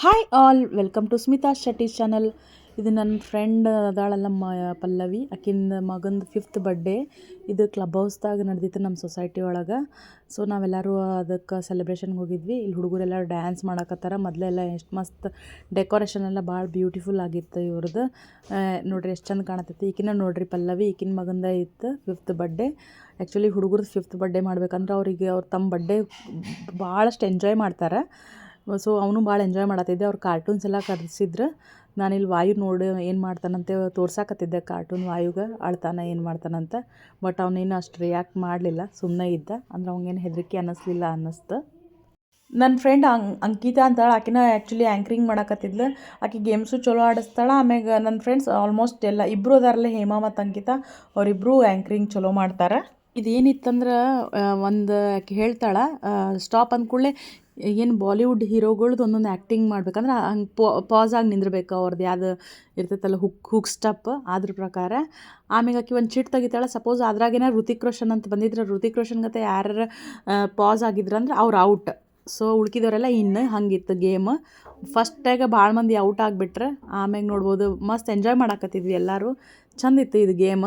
Hi all welcome to Smita Shetty channel ಇದು ನನ್ನ friend ಅದಾಳಲ್ಲ ಮ ಪಲ್ಲವಿ. ಆಕಿನ ಮಗಂದು ಫಿಫ್ತ್ ಬರ್ಡೇ ಇದು ಕ್ಲಬ್ ಹೌಸ್ದಾಗ ನಡೆದಿತ್ತು ನಮ್ಮ ಸೊಸೈಟಿ ಒಳಗೆ. ಸೊ ನಾವೆಲ್ಲರೂ ಅದಕ್ಕೆ ಸೆಲೆಬ್ರೇಷನ್ಗೆ ಹೋಗಿದ್ವಿ. ಇಲ್ಲಿ ಹುಡುಗರೆಲ್ಲ ಡ್ಯಾನ್ಸ್ ಮಾಡಕತ್ತಾರ. ಮೊದಲೆಲ್ಲ ಎಷ್ಟು ಮಸ್ತ್ ಡೆಕೋರೇಷನ್ ಎಲ್ಲ ಭಾಳ ಬ್ಯೂಟಿಫುಲ್ ಆಗಿತ್ತು ಇವ್ರದ್ದು ನೋಡ್ರಿ ಎಷ್ಟು ಚಂದ ಕಾಣತೈತಿ. ಈಕಿನ ನೋಡ್ರಿ ಪಲ್ಲವಿ, ಈಕಿನ ಮಗಂದ ಇತ್ತು ಫಿಫ್ತ್ ಬರ್ಡೇ ಆ್ಯಕ್ಚುಲಿ ಹುಡುಗರದ್ದು ಫಿಫ್ತ್ ಬರ್ಡೇ ಮಾಡ್ಬೇಕಂದ್ರೆ ಅವರಿಗೆ ಅವ್ರು ತಮ್ಮ ಬರ್ಡೇ ಭಾಳಷ್ಟು ಎಂಜಾಯ್ ಮಾಡ್ತಾರೆ. ಸೊ ಅವನು ಭಾಳ ಎಂಜಾಯ್ ಮಾಡತ್ತಿದ್ದೆ. ಅವ್ರು ಕಾರ್ಟೂನ್ಸ್ ಎಲ್ಲ ಕರೆಸಿದ್ರು. ನಾನಿಲ್ಲಿ ವಾಯು ನೋಡಿ ಏನು ಮಾಡ್ತಾನಂತೆ ತೋರ್ಸಾಕತ್ತಿದ್ದೆ ಕಾರ್ಟೂನ್ ವಾಯುಗೆ. ಅಳ್ತಾನೆ ಏನು ಮಾಡ್ತಾನಂತ. ಬಟ್ ಅವನೇನು ಅಷ್ಟು ರಿಯಾಕ್ಟ್ ಮಾಡಲಿಲ್ಲ. ಸುಮ್ಮನೆ ಇದ್ದ. ಅಂದ್ರೆ ಅವ್ನಿಗೇನು ಹೆದರಿಕೆ ಅನ್ನಿಸ್ಲಿಲ್ಲ ಅನ್ನಿಸ್ತು. ನನ್ನ ಫ್ರೆಂಡ್ ಅಂ, ಅಂಕಿತಾ ಅಂತಾಳೆ. ಆಕಿನ ಆ್ಯಕ್ಚುಲಿ ಆ್ಯಂಕ್ರಿಂಗ್ ಮಾಡಕತ್ತಿದ್ಲು. ಆಕೆ ಗೇಮ್ಸು ಚಲೋ ಆಡಿಸ್ತಾಳೆ. ಆಮ್ಯಾಗ ನನ್ನ ಫ್ರೆಂಡ್ಸ್ ಆಲ್ಮೋಸ್ಟ್ ಎಲ್ಲ ಇಬ್ಬರು ಅದಾರಲ್ಲ, ಹೇಮಾ ಮತ್ತು ಅಂಕಿತಾ. ಅವರಿಬ್ಬರು ಆ್ಯಂಕ್ರಿಂಗ್ ಚಲೋ ಮಾಡ್ತಾರೆ. ಇದೇನಿತ್ತಂದ್ರೆ ಒಂದು ಆಕೆ ಹೇಳ್ತಾಳೆ ಸ್ಟಾಪ್ ಅಂದ್ಕೂಡಲೇ ಏನು ಬಾಲಿವುಡ್ ಹೀರೋಗಳ್ದು ಒಂದೊಂದು ಆ್ಯಕ್ಟಿಂಗ್ ಮಾಡ್ಬೇಕಂದ್ರೆ ಹಂಗೆ ಪಾಸ್ ಆಗಿ ನಿಂದಿರ್ಬೇಕು ಅವ್ರದ್ದು ಯಾವ್ದು ಇರ್ತೈತಲ್ಲ ಹುಕ್ ಹುಕ್ ಸ್ಟಪ್ ಅದ್ರ ಪ್ರಕಾರ. ಆಮೇಲೆ ಆಕೆ ಒಂದು ಚಿಟ್ ತೆಗಿತಾಳೆ. ಸಪೋಸ್ ಅದ್ರಾಗೇನ ಋತಿಕ್ ರೋಷನ್ ಅಂತ ಬಂದಿದ್ರೆ ಋತಿಕ್ ರೋಷನ್ ಗತೆ ಯಾರು ಪಾಸ್ ಆಗಿದ್ರಂದ್ರೆ ಅವ್ರು ಔಟ್ ಸೊ ಉಳ್ಕಿದವರೆಲ್ಲ ಇನ್ನು ಹಂಗಿತ್ತು ಗೇಮ್ ಫಸ್ಟಾಗ ಭಾಳ ಮಂದಿ ಔಟ್ ಆಗಿಬಿಟ್ರೆ. ಆಮ್ಯಾಗ ನೋಡ್ಬೋದು, ಮಸ್ತ್ ಎಂಜಾಯ್ ಮಾಡಾಕತ್ತಿದ್ವಿ ಎಲ್ಲರೂ. ಚಂದಿತ್ತು ಇದು ಗೇಮ್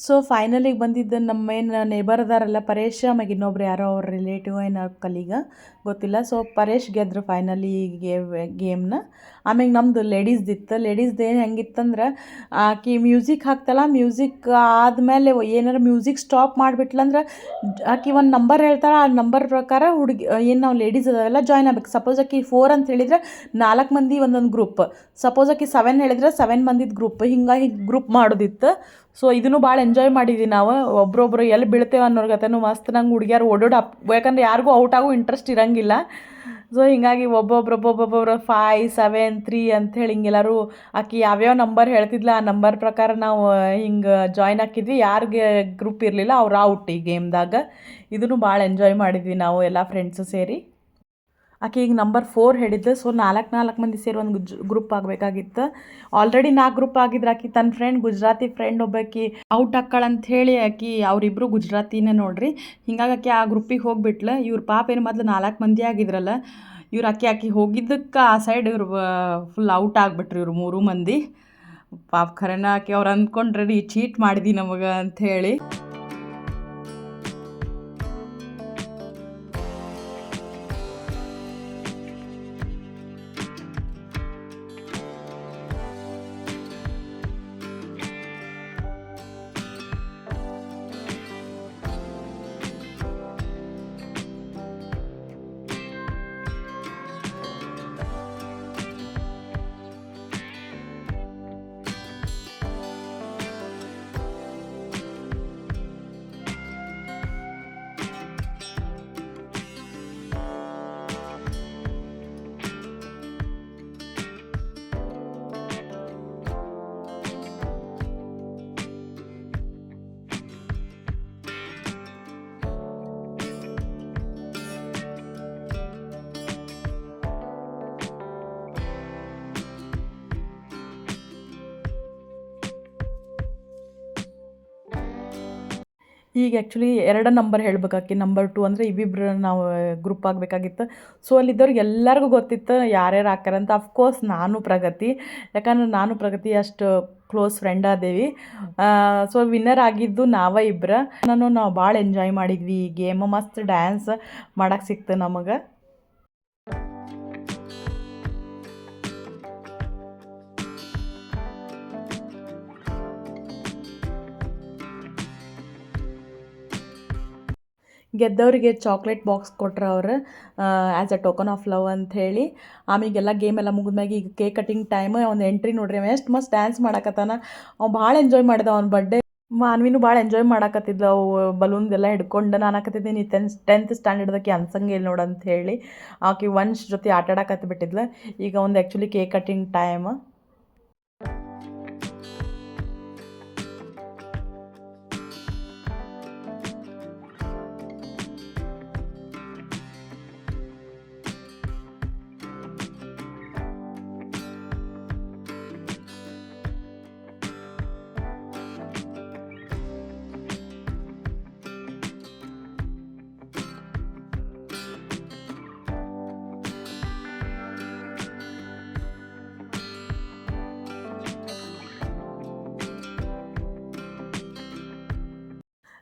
ಸೊ ಫೈನಲಿಗೆ ಬಂದಿದ್ದು ನಮ್ಮ ಏನು ನೇಬರ್ ಅದಾರಲ್ಲ, ಪರೇಶ್ ಆಮ್ಯಾಗ ಇನ್ನೊಬ್ರು ಯಾರೋ ಅವ್ರ ರಿಲೇಟಿವ್ ಏನೋ ಕಲೀಗ, ಗೊತ್ತಿಲ್ಲ. ಸೊ ಪರೇಶ್ ಗೆದ್ರು ಫೈನಲಿ ಗೇಮ್ ಗೇಮ್ನ ಆಮ್ಯಾಗ ನಮ್ಮದು ಲೇಡೀಸ್ದಿತ್ತು ಲೇಡೀಸ್ದು ಏನು ಹೆಂಗಿತ್ತಂದ್ರೆ, ಆಕಿ ಮ್ಯೂಸಿಕ್ ಹಾಕ್ತಲ್ಲ ಮ್ಯೂಸಿಕ್ ಆದಮೇಲೆ ಏನಾರ ಮ್ಯೂಸಿಕ್ ಸ್ಟಾಪ್ ಮಾಡಿಬಿಟ್ಲಂದ್ರೆ, ಆಕಿ ಒಂದು ನಂಬರ್ ಹೇಳ್ತಾಳೆ, ಆ ನಂಬರ್ ಪ್ರಕಾರ ಹುಡುಗಿ, ಏನು ನಾವು ಲೇಡೀಸ್ ಅದಾವೆಲ್ಲ ಜಾಯ್ನ್ ಆಗ್ಬೇಕು. ಸಪೋಸ್ ಆಕಿ ಫೋರ್ ಅಂತ ಹೇಳಿದ್ರೆ ನಾಲ್ಕು ಮಂದಿ ಒಂದೊಂದು ಗ್ರೂಪ್ ಸಪೋಸ್ ಆಕಿ ಸೆವೆನ್ ಹೇಳಿದ್ರೆ ಸೆವೆನ್ ಮಂದಿದ್ದು ಗ್ರೂಪ್ ಹಿಂಗಾಗಿ ಗ್ರೂಪ್ ಮಾಡೋದಿತ್ತು. ಸೊ ಇದನ್ನು ಭಾಳ ಎಂಜಾಯ್ ಮಾಡಿದ್ವಿ ನಾವು. ಒಬ್ರೊಬ್ರು ಎಲ್ಲಿ ಬೀಳ್ತೇವೆ ಅನ್ನೋರ್ ಗತೆನೂ ಮಸ್ತ್ ನಂಗೆ ಹುಡುಗಿಯರು ಓಡೋಡು ಅಪ್ ಯಾಕಂದ್ರೆ ಯಾರಿಗೂ ಔಟ್ ಆಗೋ ಇಂಟ್ರೆಸ್ಟ್ ಇರಂಗಿಲ್ಲ. ಸೊ ಹಿಂಗಾಗಿ ಒಬ್ಬೊಬ್ರು ಒಬ್ಬೊಬ್ಬೊಬ್ಬರು ಫೈ ಸೆವೆನ್ ತ್ರೀ ಅಂಥೇಳಿ ಹಿಂಗೆಲ್ಲರೂ ಆಕೆ ಯಾವ್ಯಾವ ನಂಬರ್ ಹೇಳ್ತಿದ್ಲ, ಆ ನಂಬರ್ ಪ್ರಕಾರ ನಾವು ಹಿಂಗೆ ಜಾಯ್ನ್ ಹಾಕಿದ್ವಿ. ಯಾರಿಗೆ ಗ್ರೂಪ್ ಇರಲಿಲ್ಲ, ಅವ್ರು ಔಟ್ ಈ ಗೇಮ್ದಾಗ ಇದನ್ನು ಭಾಳ ಎಂಜಾಯ್ ಮಾಡಿದ್ವಿ ನಾವು, ಎಲ್ಲ ಫ್ರೆಂಡ್ಸು ಸೇರಿ. ಆಕೆ ಈಗ ನಂಬರ್ ಫೋರ್ ಹೇಳಿದ್ದೆ ಸೊ ನಾಲ್ಕು ನಾಲ್ಕು ಮಂದಿ ಸೇರಿ ಒಂದು ಗುಜ್ ಗ್ರೂಪ್ ಆಗಬೇಕಾಗಿತ್ತು. ಆಲ್ರೆಡಿ ನಾಲ್ಕು ಗ್ರೂಪ್ ಆಗಿದ್ರೆ ಆಕೆ ತನ್ನ ಫ್ರೆಂಡ್ ಗುಜರಾತಿ ಫ್ರೆಂಡ್ ಒಬ್ಬಾಕಿ ಔಟ್ ಅಂತ ಹೇಳಿ ಆಕಿ ಅವರಿಬ್ಬರು ಗುಜರಾತಿನೇ ನೋಡ್ರಿ. ಹಿಂಗಾಗಿ ಆಕೆ ಆ ಗ್ರೂಪಿಗೆ ಹೋಗ್ಬಿಟ್ಲು. ಇವ್ರ ಪಾಪ ಏನು ಮೊದಲು ನಾಲ್ಕು ಮಂದಿ ಆಗಿದ್ರಲ್ಲ, ಇವ್ರು ಆಕೆ ಆಕೆ ಹೋಗಿದ್ದಕ್ಕೆ ಆ ಸೈಡ್ ಇವ್ರು ಫುಲ್ ಔಟ್ ಆಗ್ಬಿಟ್ರಿ ಇವ್ರು ಮೂರು ಮಂದಿ. ಪಾಪ ಖರೇನ ಆಕೆ ಅವ್ರು ಅಂದ್ಕೊಂಡ್ರಿ ಚೀಟ್ ಮಾಡಿದಿ ನಮಗೆ ಅಂಥೇಳಿ ಈಗ ಆ್ಯಕ್ಚುಲಿ ಎರಡು ನಂಬರ್ ಹೇಳ್ಬೇಕಾಕಿ ನಂಬರ್ ಟು ಅಂದರೆ ಇವಿಬ್ರು ನಾವು ಗ್ರೂಪ್ ಆಗಬೇಕಾಗಿತ್ತು. ಸೊ ಅಲ್ಲಿದ್ದವ್ರಿಗೆ ಎಲ್ಲರಿಗೂ ಗೊತ್ತಿತ್ತು ಯಾರ್ಯಾರು ಹಾಕ್ಯಾರಂತ ಅಫ್ಕೋರ್ಸ್ ನಾನು ಪ್ರಗತಿ. ಯಾಕಂದ್ರೆ ನಾನು ಪ್ರಗತಿ ಅಷ್ಟು ಕ್ಲೋಸ್ ಫ್ರೆಂಡ್ ಆದೇವಿ. ಸೊ ವಿನ್ನರ್ ಆಗಿದ್ದು ನಾವೇ ಇಬ್ಬರ ನಾನು ನಾವು ಭಾಳ ಎಂಜಾಯ್ ಮಾಡಿದ್ವಿ. ಈ ಗೇಮ್ ಮಸ್ತ್ ಡ್ಯಾನ್ಸ್ ಮಾಡಕ್ಕೆ ಸಿಕ್ತು ನಮಗೆ. ಗೆದ್ದವರಿಗೆ ಚಾಕ್ಲೇಟ್ ಬಾಕ್ಸ್ ಕೊಟ್ರು ಅವ್ರು as a token of love ಅಂತ ಹೇಳಿ ಆಮೇಲೆಲ್ಲ ಗೇಮ್ ಎಲ್ಲ ಮುಗಿದ್ಮ್ಯಾಗ ಈಗ ಕೇಕ್ ಕಟಿಂಗ್ ಟೈಮ್ ಒಂದು ಎಂಟ್ರಿ ನೋಡ್ರಿ ಅವ ಎಷ್ಟು ಮಸ್ತ್ ಡ್ಯಾನ್ಸ್ ಮಾಡಕತ್ತಾನ. ಅವ್ನು ಭಾಳ ಎಂಜಾಯ್ ಮಾಡಿದ ಅವ್ನ ಬರ್ಡೆ ಮಾನ್ವಿನೂ ಭಾಳ ಎಂಜಾಯ್ ಮಾಡಕತ್ತಿದ್ಲು, ಅವು ಬಲೂನ್ದೆಲ್ಲ ಹಿಡ್ಕೊಂಡು ನಾನು ಹಾಕತ್ತಿದ್ದೀನಿ ಟೆನ್ತ್ ಟೆಂತ್ ಸ್ಟ್ಯಾಂಡರ್ಡ್ದಕ್ಕೆ ಅನ್ಸಂಗೆ ಇಲ್ಲ ನೋಡಂತ ಹೇಳಿ ಆಕೆ ವಂಶ್ ಜೊತೆ ಆಟ ಬಿಟ್ಟಿದ್ಲು ಈಗ ಒಂದು actually cake cutting time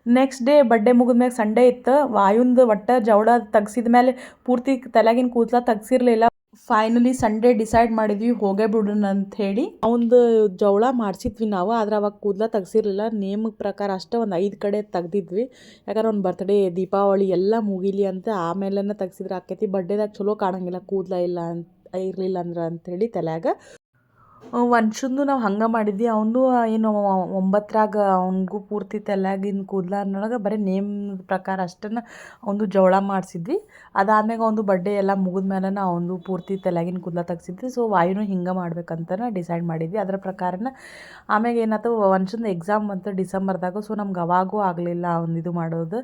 next day ಬಡ್ಡೆ ಮುಗಿದ್ಮ್ಯಾಗ ಸಂಡೇ ಇತ್ತು. ವಾಯುಂದು ಒಟ್ಟು ಜವಳ ತೆಗ್ಸಿದ ಮೇಲೆ ಪೂರ್ತಿ ತಲೆಗಿನ ಕೂದಲ ತೆಗ್ಸಿರ್ಲಿಲ್ಲ. ಫೈನಲಿ ಸಂಡೇ ಡಿಸೈಡ್ ಮಾಡಿದ್ವಿ, ಹೋಗೇ ಬಿಡೋಣ ಅಂತ ಹೇಳಿ. ಅವಂದು ಜವಳ ಮಾಡಿಸಿದ್ವಿ ನಾವು, ಆದ್ರೆ ಅವಾಗ ಕೂದಲ ತೆಗ್ಸಿರ್ಲಿಲ್ಲ. ನೇಮ್ ಪ್ರಕಾರ ಅಷ್ಟೇ ಒಂದು ಐದು ಕಡೆ ತೆಗ್ದಿದ್ವಿ. ಯಾಕಂದ್ರೆ ಅವ್ನ ಬರ್ತ್ಡೇ ದೀಪಾವಳಿ ಎಲ್ಲ ಮುಗಿಲಿ ಅಂತ ಆಮೇಲೆ ತೆಗ್ಸಿದ್ರೆ ಆಕೈತಿ. ಬಡ್ಡೆದಾಗ ಚಲೋ ಕಾಣಂಗಿಲ್ಲ, ಕೂದಲ ಇಲ್ಲ ಅಂತ ಇರಲಿಲ್ಲ ಅಂದ್ರೆ ಅಂಥೇಳಿ ತಲೆಯಾಗ ವಂಶಂದು ನಾವು ಹಂಗೆ ಮಾಡಿದ್ವಿ. ಅವನು ಏನು ಒಂಬತ್ತರಾಗ ಅವನಿಗೂ ಪೂರ್ತಿ ತಲೆಯಾಗಿನ ಕೂದಲ ಅನ್ನೋಳಗೆ ಬರೀ ನೇಮ್ ಪ್ರಕಾರ ಅಷ್ಟನ್ನು ಅವನದು ಜವಳ ಮಾಡಿಸಿದ್ವಿ. ಅದಾದ್ಮೇಲೆ ಅವನದು ಬಡ್ಡೆ ಎಲ್ಲ ಮುಗಿದ ಮೇಲೆ ಅವನದು ಪೂರ್ತಿ ತಲೆಯಾಗಿನ ಕೂದಲ ತೆಗ್ಸಿದ್ವಿ. ಸೊ ವಾಯುನು ಹಿಂಗೆ ಮಾಡ್ಬೇಕಂತ ಡಿಸೈಡ್ ಮಾಡಿದ್ವಿ. ಅದರ ಪ್ರಕಾರನ ಆಮ್ಯಾಗ ಏನಾಯ್ತು ವಂಶಂದು ಎಕ್ಸಾಮ್ ಬಂತು ಡಿಸೆಂಬರ್ದಾಗ ಸೊ ನಮ್ಗೆ ಅವಾಗೂ ಆಗಲಿಲ್ಲ ಅವ್ನು ಇದು ಮಾಡೋದು.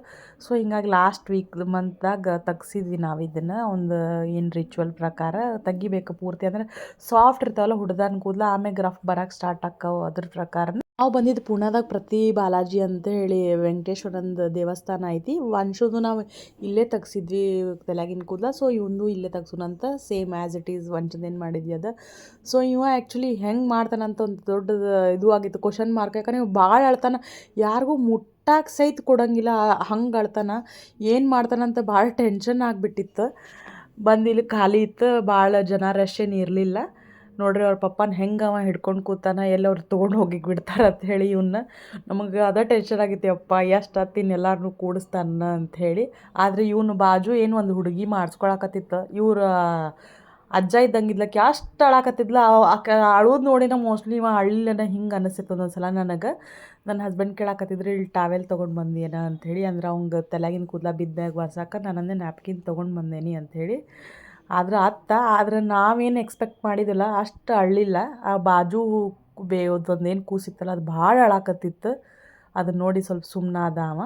ಸೊ ಹಿಂಗಾಗಿ ಲಾಸ್ಟ್ ವೀಕ್ ಮಂತ್ದಾಗ ತೆಗ್ಸಿದ್ವಿ ನಾವು ಇದನ್ನು. ಒಂದು ಏನು ರಿಚುವಲ್ ಪ್ರಕಾರ ತೆಗಿಬೇಕು ಪೂರ್ತಿ. ಅಂದರೆ ಸಾಫ್ಟ್ ಇರ್ತಾವಲ್ಲ ಹುಡ್ದನ್ ಕೂದಲ ಆಮೇಲೆ ಗ್ರಫ್ ಬರಕ್ಕೆ ಸ್ಟಾರ್ಟ್ ಆಕ್ಕವು ಅದ್ರ ಪ್ರಕಾರ ನಾವು ಬಂದಿದ್ದು ಪುಣೆದಾಗ ಪ್ರತಿ ಬಾಲಾಜಿ ಅಂತ ಹೇಳಿ ವೆಂಕಟೇಶ್ವರಂದು ದೇವಸ್ಥಾನ ಐತಿ. ವಂಶದು ನಾವು ಇಲ್ಲೇ ತೆಗ್ಸಿದ್ವಿ ತಲೆಗಿನ ಕೂದಲ ಸೊ ಇವನು ಇಲ್ಲೇ ತೆಗ್ಸೋಣಂತ ಸೇಮ್ ಆ್ಯಸ್ ಇಟ್ ಈಸ್ ವಂಚದೇನು ಮಾಡಿದ್ವಿ ಅದು. ಸೊ ಇವ ಆ್ಯಕ್ಚುಲಿ ಹೆಂಗೆ ಮಾಡ್ತಾನಂತ ಒಂದು ದೊಡ್ಡ ಇದು ಆಗಿತ್ತು ಕ್ವಶನ್ ಮಾರ್ಕ್ ಯಾಕಂದ್ರೆ ಇವ್ ಭಾಳ ಅಳ್ತಾನ. ಯಾರಿಗೂ ಮುಟ್ಟಾಕ್ ಸಹಿತ ಕೊಡಂಗಿಲ್ಲ, ಹಂಗೆ ಅಳ್ತಾನ. ಏನು ಮಾಡ್ತಾನಂತ ಭಾಳ ಟೆನ್ಷನ್ ಆಗಿಬಿಟ್ಟಿತ್ತು. ಬಂದು ಇಲ್ಲಿ ಖಾಲಿ ಇತ್ತು ಭಾಳ ಜನ ರಶ್ ಏನು ಇರಲಿಲ್ಲ. ನೋಡ್ರಿ ಅವ್ರ ಪಪ್ಪನ ಹೆಂಗೆ ಅವ ಹಿಡ್ಕೊಂಡು ಕೂತಾನ, ಎಲ್ಲ ಅವ್ರು ತೊಗೊಂಡು ಹೋಗಿ ಬಿಡ್ತಾರೆ ಅಂತ ಹೇಳಿ ಇವನ್ನ ನಮಗೆ ಅದ ಟೆನ್ಷನ್ ಆಗೈತಿ, ಅಪ್ಪ ಎಷ್ಟು ಹತ್ತಿನ ಎಲ್ಲಾರನ್ನೂ ಕೂಡಿಸ್ತಾನ ಅಂತ ಹೇಳಿ. ಆದರೆ ಇವನು ಬಾಜು ಏನು ಒಂದು ಹುಡುಗಿ ಮಾಡಿಸ್ಕೊಳಕತ್ತಿತ್ತು. ಇವ್ರ ಅಜ್ಜ ಇದ್ದಂಗಿದ್ಲ ಅಷ್ಟು ಅಳಾಕತ್ತಿದ್ಲ. ಅಳೋದು ನೋಡಿ ನಮ್ಮ ಮೋಸ್ಟ್ಲಿ ಇವ ಅಳ್ಳಿಲ್ಲನ ಹಿಂಗೆ ಅನಿಸಿತ್ತು ಒಂದೊಂದ್ಸಲ ನನಗೆ. ನನ್ನ ಹಸ್ಬೆಂಡ್ ಕೇಳಾಕತ್ತಿದ್ರು ಇಲ್ಲಿ ಟಾವೆಲ್ ತೊಗೊಂಡು ಬಂದೇನ ಅಂಥೇಳಿ ಅಂದ್ರೆ ಅವಂಗೆ ತಲೆಗಿನ ಕೂದಲ ಬಿದ್ದಾಗ ಬರ್ಸಕ್ಕೆ ನಾನಂದೇ ನ್ಯಾಪ್ಕಿನ್ ತೊಗೊಂಡು ಬಂದೇನಿ ಅಂಥೇಳಿ ಆದ್ರೆ ಅತ್ತ, ಆದ್ರೆ ನಾವೇನು ಎಕ್ಸ್ಪೆಕ್ಟ್ ಮಾಡಿದಿಲ್ಲ, ಅಷ್ಟು ಅಳ್ಳಿಲ್ಲ. ಆ ಬಾಜು ಬೇಯೋದೊಂದು ಏನು ಕೂಸಿತ್ತಲ್ಲ, ಅದು ಭಾಳ ಅಳಾಕತ್ತಿತ್ತು. ಅದನ್ನ ನೋಡಿ ಸ್ವಲ್ಪ ಸುಮ್ಮನಾದ ಅವ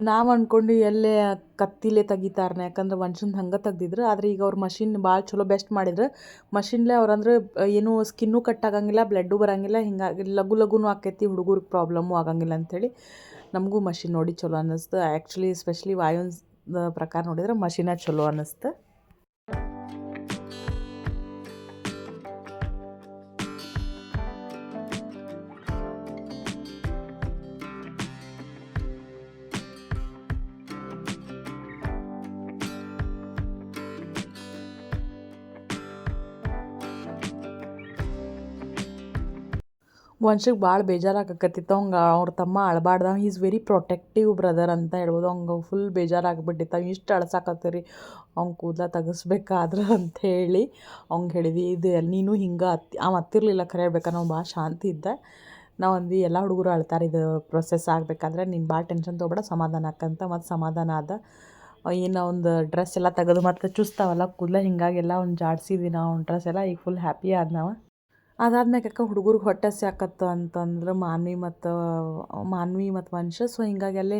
ನಾವು ಅಂದ್ಕೊಂಡು ಎಲ್ಲೇ ಕತ್ತಿಲೇ ತೆಗಿತಾರನ, ಯಾಕಂದ್ರೆ ವಂಶಂದು ಹಂಗೆ ತೆಗ್ದಿದ್ರು. ಆದರೆ ಈಗ ಅವ್ರ ಮಷಿನ್ ಭಾಳ ಚಲೋ ಬೆಸ್ಟ್ ಮಾಡಿದ್ರು. ಮಷಿನ್ಲೇ ಅವ್ರಂದ್ರೆ ಏನು ಸ್ಕಿನ್ನು ಕಟ್ ಆಗಂಗಿಲ್ಲ, ಬ್ಲಡ್ಡು ಬರಂಗಿಲ್ಲ, ಹಿಂಗಾಗಿ ಲಘು ಲಘುನೂ ಆಕೈತಿ, ಹುಡುಗರಿಗೆ ಪ್ರಾಬ್ಲಮ್ಮು ಆಗಂಗಿಲ್ಲ ಅಂಥೇಳಿ ನಮಗೂ ಮಷಿನ್ ನೋಡಿ ಚಲೋ ಅನ್ನಿಸ್ತು. ಆ್ಯಕ್ಚುಲಿ ಸ್ಪೆಷಲಿ ವಾಯುನ್ಸ್ ಪ್ರಕಾರ ನೋಡಿದ್ರೆ ಮಷಿನ ಚಲೋ ಅನ್ನಿಸ್ತು. ವಂಶಕ್ಕೆ ಭಾಳ ಬೇಜಾರಾಗಕತ್ತಿತ್ತು. ಅವಂಗೆ ಅವ್ರ ತಮ್ಮ ಅಳಬಾರ್ದ ಈಸ್ ವೆರಿ ಪ್ರೊಟೆಕ್ಟಿವ್ ಬ್ರದರ್ ಅಂತ ಹೇಳ್ಬೋದು. ಅವಂಗೆ ಫುಲ್ ಬೇಜಾರಾಗ್ಬಿಟ್ಟಿತ್ತು. ಅವ್ನು ಇಷ್ಟು ಅಳ್ಸಾಕತ್ತೀರಿ, ಅವ್ನು ಕೂದಲ ತೆಗಿಸ್ಬೇಕಾದ್ರೆ ಅಂಥೇಳಿ ಅವ್ನ್ಗೆ ಹೇಳಿದ್ವಿ, ಇದು ನೀನು ಹಿಂಗೆ ಅತ್ತಿ, ಅವ ಹತ್ತಿರಲಿಲ್ಲ ಖರೆ ಹೇಳ್ಬೇಕಂದ್ರೆ ನಾವು ಭಾಳ ಶಾಂತಿ ಇದ್ದ. ನಾವು ಅಂದ್ವಿ, ಎಲ್ಲ ಹುಡುಗರು ಅಳ್ತಾರೆ, ಇದು ಪ್ರೊಸೆಸ್ ಆಗಬೇಕಾದ್ರೆ, ನೀನು ಭಾಳ ಟೆನ್ಷನ್ ತೊಗೊಬೇಡ, ಸಮಾಧಾನ ಹಾಕಂತ ಮತ್ತು ಸಮಾಧಾನ ಆದ. ಏನು ಒಂದು ಡ್ರೆಸ್ ಎಲ್ಲ ತೆಗೆದು ಮತ್ತು ಚುಸ್ತಾವಲ್ಲ ಕೂದಲ ಹಿಂಗಾಗೆಲ್ಲ ಒಂದು ಜಾಡಿಸಿದ್ವಿ ನಾವು, ಅವ್ನ ಡ್ರೆಸ್ ಎಲ್ಲ, ಈಗ ಫುಲ್ ಹ್ಯಾಪಿ ಆದ ನಾವು. ಅದಾದ್ಮೇಲೆ ಯಾಕೆ ಹುಡುಗರಿಗೆ ಹೊಟ್ಟೆ ಹಸ್ಯಾಕತ್ತು ಅಂತಂದ್ರೆ ಮಾನ್ವಿ ಮತ್ತು ಮಾನ್ವಿ ಮತ್ತು ವಂಶ. ಸೊ ಹಿಂಗಾಗಿ ಅಲ್ಲೇ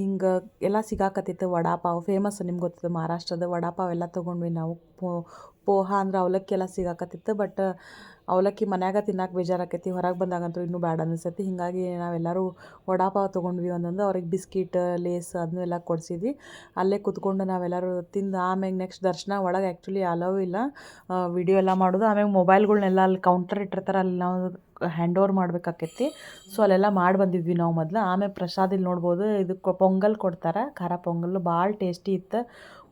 ಹಿಂಗೆ ಎಲ್ಲ ಸಿಗಾಕತ್ತಿತ್ತು ವಡಾಪಾವ್. ಫೇಮಸ್ ನಿಮ್ಗೆ ಗೊತ್ತಿದೆ, ಮಹಾರಾಷ್ಟ್ರದ ವಡಾಪಾವ್ ಎಲ್ಲ ತೊಗೊಂಡ್ವಿ ನಾವು. ಪೋಹಾ ಅಂದ್ರೆ ಅವಲಕ್ಕಿ ಎಲ್ಲ ಸಿಗಾಕತ್ತಿತ್ತು ಬಟ್ ಅವಲಕ್ಕಿ ಮನ್ಯಾಗ ತಿನ್ನಕ್ಕೆ ಬೇಜಾರಾಕೈತಿ, ಹೊರಗೆ ಬಂದಾಗಂತೂ ಇನ್ನೂ ಬ್ಯಾಡ ಅನಿಸ್ತೈತಿ. ಹೀಗಾಗಿ ನಾವೆಲ್ಲರೂ ವಡಾಪಾವ್ ತೊಗೊಂಡ್ವಿ ಒಂದೊಂದು ಅವ್ರಿಗೆ ಬಿಸ್ಕಿಟ್, ಲೇಸ್ ಅದನ್ನೆಲ್ಲ ಕೊಡಿಸಿದ್ವಿ. ಅಲ್ಲೇ ಕೂತ್ಕೊಂಡು ನಾವೆಲ್ಲರೂ ತಿಂದು ಆಮ್ಯಾಗ ನೆಕ್ಸ್ಟ್ ದರ್ಶನ ಒಳಗೆ ಆ್ಯಕ್ಚುಲಿ ಅಲೋ ಇಲ್ಲ. ವಿಡಿಯೋ ಎಲ್ಲ ಮಾಡೋದು. ಆಮ್ಯಾಗ ಮೊಬೈಲ್ಗಳ್ನೆಲ್ಲ ಅಲ್ಲಿ ಕೌಂಟರ್ ಇಟ್ಟಿರ್ತಾರೆ, ಅಲ್ಲಿ ನಾವು ಹ್ಯಾಂಡ್ ಓವರ್ ಮಾಡಬೇಕಾಕೈತಿ. ಸೊ ಅಲ್ಲೆಲ್ಲ ಮಾಡಿ ಬಂದಿದ್ವಿ ನಾವು ಮೊದಲು. ಆಮೇಲೆ ಪ್ರಸಾದ ಇಲ್ಲಿ ನೋಡ್ಬೋದು. ಇದು ಪೊಂಗಲ್ ಕೊಡ್ತಾರೆ. ಖಾರ ಪೊಂಗಲ್. ಭಾಳ ಟೇಸ್ಟಿ ಇತ್ತು.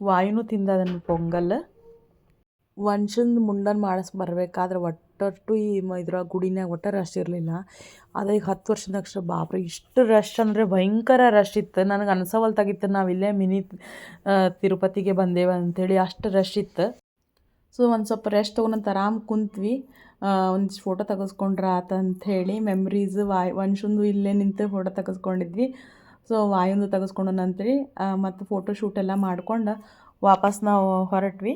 ವಾಯುನೂ ತಿಂದ ಅದನ್ನು ಪೊಂಗಲ್. ವಂಶಂದು ಮುಂಡನ್ ಮಾಡಿಸ್ ಬರ್ಬೇಕಾದ್ರೆ ಒಟ್ಟಷ್ಟು ಈ ಇದ್ರಾಗ ಗುಡಿನಾಗ ಒಟ್ಟು ರಶ್ ಇರಲಿಲ್ಲ. ಅದೇ ಈಗ ಹತ್ತು ವರ್ಷದ ಅಕ್ಷರ, ಬಾಪ್ರೆ, ಇಷ್ಟು ರಶ್ ಅಂದರೆ ಭಯಂಕರ ರಶ್ ಇತ್ತು. ನನಗೆ ಅನಿಸವಲ್ತಾಗಿತ್ತು, ನಾವು ಇಲ್ಲೇ ಮಿನಿ ತಿರುಪತಿಗೆ ಬಂದೇವೆ ಅಂಥೇಳಿ ಅಷ್ಟು ರಶ್ ಇತ್ತು. ಸೊ ಒಂದು ಸ್ವಲ್ಪ ರೆಸ್ಟ್ ತೊಗೊಂಡಂತ ಆರಾಮ್ ಕುಂತ್ವಿ. ಒಂದು ಫೋಟೋ ತೆಗೆಸ್ಕೊಂಡ್ರೆ ಆತ ಅಂಥೇಳಿ ಮೆಮ್ರೀಸ್ ವಾಯ್ ಒಂದು ಇಲ್ಲೇ ನಿಂತು ಫೋಟೋ ತೆಗೆಸ್ಕೊಂಡಿದ್ವಿ. ಸೊ ವಾಯೊಂದು ತೆಗೆಸ್ಕೊಂಡು ಅಂತೇಳಿ ಮತ್ತು ಫೋಟೋ ಶೂಟ್ ಎಲ್ಲ ಮಾಡ್ಕೊಂಡು ವಾಪಸ್ ನಾವು ಹೊರಟ್ವಿ.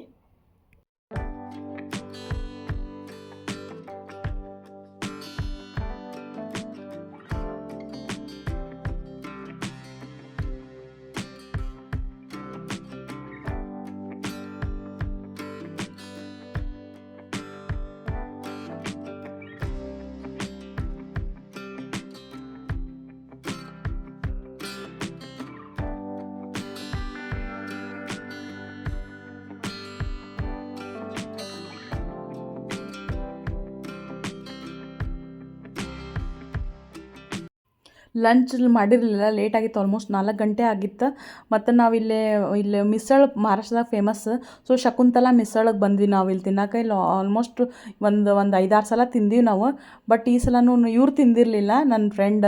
ಲಂಚ್ ಮಾಡಿರಲಿಲ್ಲ ಲೇಟ್ ಆಗಿತ್ತು ಆಲ್ಮೋಸ್ಟ್ ನಾಲ್ಕು ಗಂಟೆ ಆಗಿತ್ತು. ಮತ್ತು ನಾವು ಇಲ್ಲಿ ಇಲ್ಲಿ ಮಿಸಳ ಮಹಾರಾಷ್ಟ್ರದಾಗ ಫೇಮಸ್ ಸೊ ಶಕುಂತಲಾ ಮಿಸಳಗೆ ಬಂದ್ವಿ ನಾವು ಇಲ್ಲಿ ತಿನ್ನಕ್ಕೆ. ಇಲ್ಲಿ ಆಲ್ಮೋಸ್ಟ್ ಒಂದು ಒಂದು ಐದಾರು ಸಲ ತಿಂದೀವಿ ನಾವು. ಬಟ್ ಈ ಸಲನೂ ಇವ್ರು ತಿಂದಿರಲಿಲ್ಲ. ನನ್ನ ಫ್ರೆಂಡ್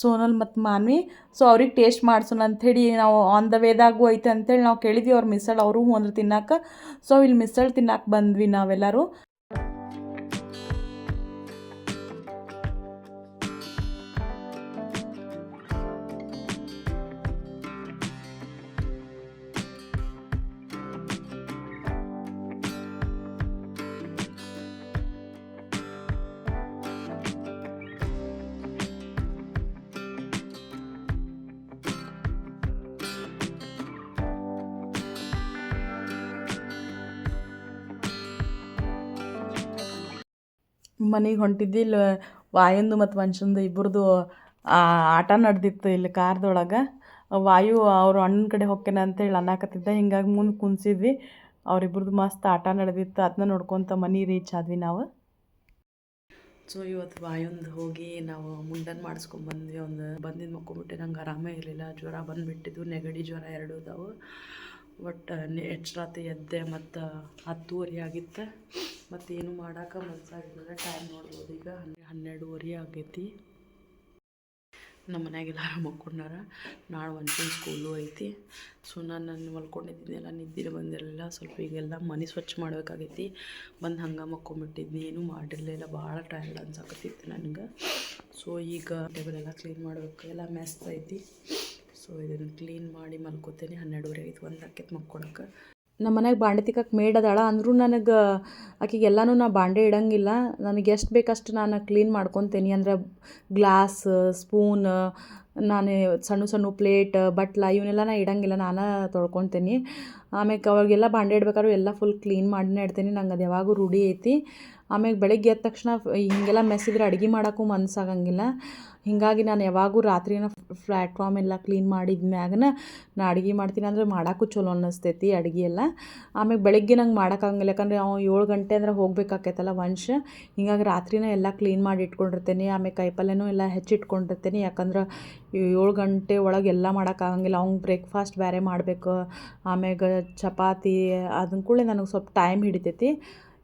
ಸೋನಲ್ ಮತ್ತು ಮಾನ್ವಿ. ಸೊ ಅವ್ರಿಗೆ ಟೇಸ್ಟ್ ಮಾಡ್ಸೋಣ ಅಂಥೇಳಿ ನಾವು ಆನ್ ದ ವೇದಾಗೂ ಐತೆ ಅಂತೇಳಿ ನಾವು ಕೇಳಿದ್ವಿ. ಅವ್ರು ಮಿಸಳ ಅವರು ಅಂದ್ರೆ ತಿನ್ನಕ್ಕೆ. ಸೊ ಇಲ್ಲಿ ಮಿಸಲ್ ತಿನ್ನಕ್ಕೆ ಬಂದ್ವಿ ನಾವೆಲ್ಲರೂ. ಮನೆಗೆ ಹೊಂಟಿದ್ದು, ಇಲ್ಲಿ ವಾಯಂದು ಮತ್ತು ವಂಶಂದು ಇಬ್ಬರದು ಆಟ ನಡೆದಿತ್ತು ಇಲ್ಲಿ ಕಾರ್ದೊಳಗೆ. ವಾಯು ಅವ್ರ ಅಣ್ಣನ ಕಡೆ ಹೊಕ್ಕೇನ ಅಂತೇಳಿ ಅನ್ನಕತ್ತಿದ್ದ. ಹಿಂಗಾಗಿ ಮುಂದೆ ಕುಂತಿದ್ವಿ ಅವರಿಬ್ರದ್ದು ಮಸ್ತ್ ಆಟ ನಡೆದಿತ್ತು. ಅದನ್ನ ನೋಡ್ಕೊತ ಮನೆ ರೀಚ್ ಆದ್ವಿ ನಾವು. ಸೊ ಇವತ್ತು ವಾಯುಂದು ಹೋಗಿ ನಾವು ಮುಂಡನ್ ಮಾಡಿಸ್ಕೊಂಬಂದ್ವಿ ಒಂದು ಬಂದಿದ್ದು ಮಕ್ಕೊಂಬಿಟ್ಟೆ ನಂಗೆ ಆರಾಮೇ ಇರಲಿಲ್ಲ. ಜ್ವರ ಬಂದುಬಿಟ್ಟಿದ್ದು. ನೆಗಡಿ ಜ್ವರ ಎರಡು ಅದಾವು ಎಷ್ಟು ರಾತ್ರಿ ಎದ್ದೆ ಮತ್ತು ಹತ್ತುವರೆ ಆಗಿತ್ತು. ಮತ್ತು ಏನು ಮಾಡೋಕೆ ಮನಸ್ಸಾಗಿಲ್ಲ ಟೈಮ್ ನೋಡ್ಬೋದು. ಈಗ ಹನ್ನೆ ಹನ್ನೆರಡುವರೆ ಆಗೈತಿ. ನಮ್ಮ ಮನ್ಯಾಗೆಲ್ಲ ಮಲ್ಕೊಂಡಾರ. ನಾಳೆ ಒಂಚೂರು ಸ್ಕೂಲು ಐತಿ. ಸೊ ನಾನು ನಾನು ಮಲ್ಕೊಂಡಿದ್ದೀನೆಲ್ಲ ನಿದ್ದೆ ಬಂದಿರಲಿಲ್ಲ. ಸ್ವಲ್ಪ ಈಗೆಲ್ಲ ಮನೆ ಸ್ವಚ್ಛ ಮಾಡಬೇಕಾಗೈತಿ. ಬಂದು ಹಂಗೆ ಮಲ್ಕೊಂಬಿಟ್ಟಿದ್ನಿ. ಏನೂ ಮಾಡಿರಲಿಲ್ಲ ಭಾಳ ಟೈರ್ಡ್ ಅನ್ಸಾಕತ್ತಿತ್ತು ನನಗೆ. ಸೊ ಈಗ ಎಲ್ಲ ಕ್ಲೀನ್ ಮಾಡಬೇಕು. ಎಲ್ಲ ಮೆಸ್ತೈತಿ ಸೊ ಇದನ್ನು ಕ್ಲೀನ್ ಮಾಡಿ ಮಲ್ಕೋತೇನೆ. ಹನ್ನೆರಡುವರೆ ಐತಿ ಒಂದು ಆಕೈತೆ ಮಕ್ಕೊಳಕ್ಕೆ ನಮ್ಮ ಮನ್ಯಾಗ ಬಾಂಡೆ ತಿಕ್ಕಕ್ಕೆ ಮೇಡ್ ಅದಾಳ ಅಂದರೂ ನನಗೆ ಆಕಿಗೆ ಎಲ್ಲನೂ ನಾ ಬಾಂಡೆ ಇಡಂಗಿಲ್ಲ. ನನಗೆ ಎಷ್ಟು ಬೇಕಷ್ಟು ನಾನು ಕ್ಲೀನ್ ಮಾಡ್ಕೊತೀನಿ. ಅಂದ್ರೆ ಗ್ಲಾಸ್, ಸ್ಪೂನ್, ನಾನು ಸಣ್ಣ ಸಣ್ಣ ಪ್ಲೇಟ್, ಬಟ್ಲ ಇವನ್ನೆಲ್ಲ ನಾ ಇಡಂಗಿಲ್ಲ. ನಾನು ತೊಳ್ಕೊತೀನಿ. ಆಮೇಲೆ ಅವಾಗೆಲ್ಲ ಬಾಂಡೆ ಇಡ್ಬೇಕಾದ್ರೂ ಎಲ್ಲ ಫುಲ್ ಕ್ಲೀನ್ ಮಾಡಿನೇ ಇಡ್ತೀನಿ. ನಂಗೆ ಅದು ಯಾವಾಗೂ ರೂಢಿ ಐತಿ. ಆಮ್ಯಾಗ ಬೆಳಗ್ಗೆ ಎದ್ದ ತಕ್ಷಣ ಹೀಗೆಲ್ಲ ಮೆಸ್ಸಿದ್ರೆ ಅಡುಗೆ ಮಾಡೋಕ್ಕೂ ಮನಸ್ಸಾಗಂಗಿಲ್ಲ ಹೀಗಾಗಿ ನಾನು ಯಾವಾಗೂ ರಾತ್ರಿನ ಪ್ಲ್ಯಾಟ್ಫಾರ್ಮ್ ಎಲ್ಲ ಕ್ಲೀನ್ ಮಾಡಿದ ಮ್ಯಾಗನ ನಾ ಅಡುಗೆ ಮಾಡ್ತೀನಿ ಅಂದ್ರೆ ಮಾಡೋಕ್ಕೂ ಚಲೋ ಅನ್ನಿಸ್ತೈತಿ ಅಡುಗೆ ಎಲ್ಲ. ಆಮೇಲೆ ಬೆಳಗ್ಗೆ ನಂಗೆ ಮಾಡೋಕ್ಕಾಗಂಗಿಲ್ಲ, ಯಾಕಂದರೆ ಅವ ಏಳು ಗಂಟೆ ಅಂದ್ರೆ ಹೋಗ್ಬೇಕಾಕೈತಲ್ಲ ವಂಶ ಹಿಂಗಾಗಿ ರಾತ್ರಿನ ಎಲ್ಲ ಕ್ಲೀನ್ ಮಾಡಿ ಇಟ್ಕೊಂಡಿರ್ತೀನಿ. ಆಮೇಲೆ ಕಾಯಿಪಲ್ಯನೂ ಎಲ್ಲ ಹೆಚ್ಚಿಟ್ಕೊಂಡಿರ್ತೀನಿ ಯಾಕಂದ್ರೆ ಏಳು ಗಂಟೆ ಒಳಗೆ ಎಲ್ಲ ಮಾಡೋಕ್ಕಾಗಂಗಿಲ್ಲ. ಅವ್ನು ಬ್ರೇಕ್ಫಾಸ್ಟ್ ಬೇರೆ ಮಾಡಬೇಕು. ಆಮೇಲೆ ಚಪಾತಿ ಅದನ್ನ ಕೂಡ ನನಗೆ ಸ್ವಲ್ಪ ಟೈಮ್ ಹಿಡಿತೈತಿ.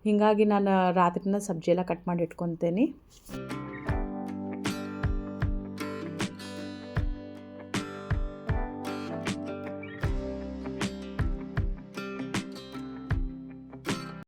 ಹೀಗಾಗಿ ನಾನು ರಾತ್ರಿನ ಸಬ್ಜಿ ಎಲ್ಲ ಕಟ್ ಮಾಡಿ ಇಟ್ಕೊತೀನಿ.